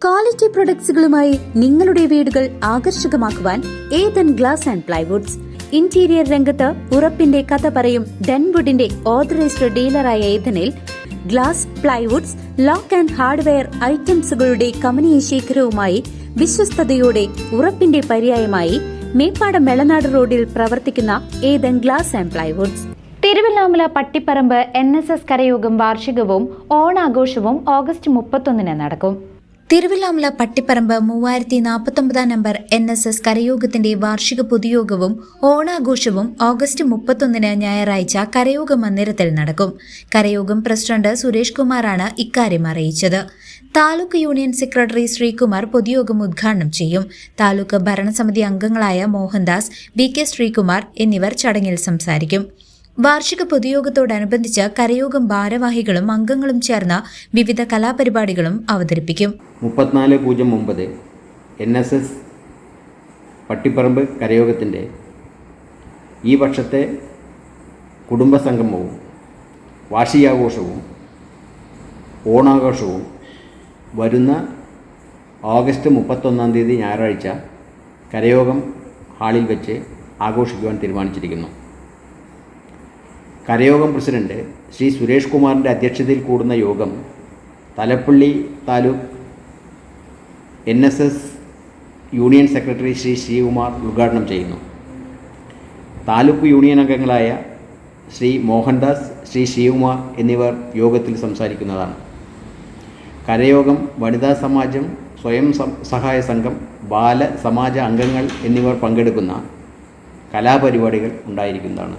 Quality പ്രൊഡക്ട്സുകളുമായി നിങ്ങളുടെ വീടുകൾ ആകർഷകമാക്കുവാൻ ഏതൻ ഗ്ലാസ് ആൻഡ് പ്ലൈവുഡ്സ് ഇന്റീരിയർ രംഗത്ത് ഉറപ്പിന്റെ കഥ പറയും ഡെൻവുഡിന്റെ ഓതറൈസ്ഡ് ഡീലറായ ഏതനിൽ glass plywoods lock and hardware ഐറ്റംസുകളുടെ കമനീയ ശേഖരവുമായി വിശ്വസ്തയോടെ ഉറപ്പിന്റെ പര്യായമായി മേപ്പാടം മെളനാട് റോഡിൽ പ്രവർത്തിക്കുന്ന ഏതൻ glass and plywoods Thiruvilwamala Pattiparambu N S S കരയോഗം വാർഷികവും ഓണാഘോഷവും ഓഗസ്റ്റ് മുപ്പത്തൊന്നിന് നടക്കും. തിരുവല്ലാമല പട്ടിപ്പറമ്പ് മൂവായിരത്തി നാൽപ്പത്തൊമ്പതാം നമ്പർ എൻ എസ് എസ് കരയോഗത്തിന്റെ വാർഷിക പൊതുയോഗവും ഓണാഘോഷവും ഓഗസ്റ്റ് മുപ്പത്തൊന്നിന് ഞായറാഴ്ച കരയോഗ മന്ദിരത്തിൽ നടക്കും. കരയോഗം പ്രസിഡന്റ് സുരേഷ് കുമാറാണ് ഇക്കാര്യം അറിയിച്ചത്. താലൂക്ക് യൂണിയൻ സെക്രട്ടറി ശ്രീകുമാർ പൊതുയോഗം ഉദ്ഘാടനം ചെയ്യും. താലൂക്ക് ഭരണസമിതി അംഗങ്ങളായ മോഹൻദാസ് ബി കെ ശ്രീകുമാർ എന്നിവർ ചടങ്ങിൽ സംസാരിക്കും. വാർഷിക പൊതുയോഗത്തോടനുബന്ധിച്ച് കരയോഗം ഭാരവാഹികളും അംഗങ്ങളും ചേർന്ന വിവിധ കലാപരിപാടികളും അവതരിപ്പിക്കും. മുപ്പത്തിനാല് പൂജ്യം ഒമ്പത് എൻ എസ് എസ് പട്ടിപ്പറമ്പ് കരയോഗത്തിന്റെ ഈ വർഷത്തെ കുടുംബസംഗമവും വാർഷികാഘോഷവും ഓണാഘോഷവും വരുന്ന ഓഗസ്റ്റ് മുപ്പത്തൊന്നാം തീയതി ഞായറാഴ്ച കരയോഗം ഹാളിൽ വെച്ച് ആഘോഷിക്കുവാൻ തീരുമാനിച്ചിരിക്കുന്നു. കരയോഗം പ്രസിഡന്റ് ശ്രീ സുരേഷ് കുമാറിന്റെ അധ്യക്ഷതയിൽ കൂടുന്ന യോഗം Thalappilly taluk N S S union secretary Shri Sreekumar ഉദ്ഘാടനം ചെയ്യുന്നു. താലൂക്ക് യൂണിയൻ അംഗങ്ങളായ ശ്രീ മോഹൻദാസ് ശ്രീ ശ്രീകുമാർ എന്നിവർ യോഗത്തിൽ സംസാരിക്കുന്നതാണ്. കരയോഗം വനിതാ സമാജം സ്വയം സഹായ സംഘം ബാല സമാജ അംഗങ്ങൾ എന്നിവർ പങ്കെടുക്കുന്ന കലാപരിപാടികൾ ഉണ്ടായിരിക്കുന്നതാണ്.